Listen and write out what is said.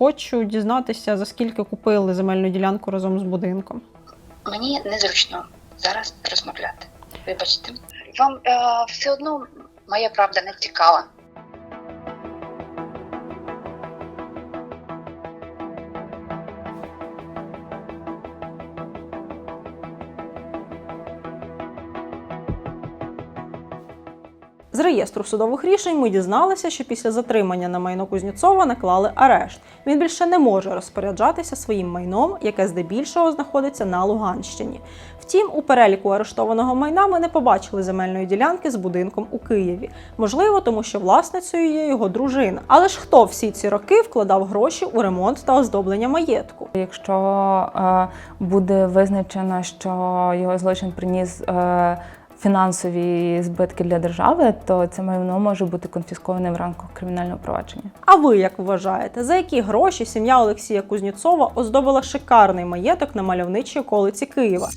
хочу дізнатися, за скільки купили земельну ділянку разом з будинком. Мені незручно зараз розмовляти. Вибачте. Вам е, все одно моя правда не цікава. З реєстру судових рішень ми дізналися, що після затримання на майно Кузнєцова наклали арешт. Він більше не може розпоряджатися своїм майном, яке здебільшого знаходиться на Луганщині. Втім, у переліку арештованого майна ми не побачили земельної ділянки з будинком у Києві. Можливо, тому що власницею є його дружина. Але ж хто всі ці роки вкладав гроші у ремонт та оздоблення маєтку? Якщо е, буде визначено, що його злочин приніс е, фінансові збитки для держави, то це майно може бути конфісковане в рамках кримінального провадження. А ви як вважаєте, за які гроші сім'я Олексія Кузнєцова оздобила шикарний маєток на мальовничій околиці Києва?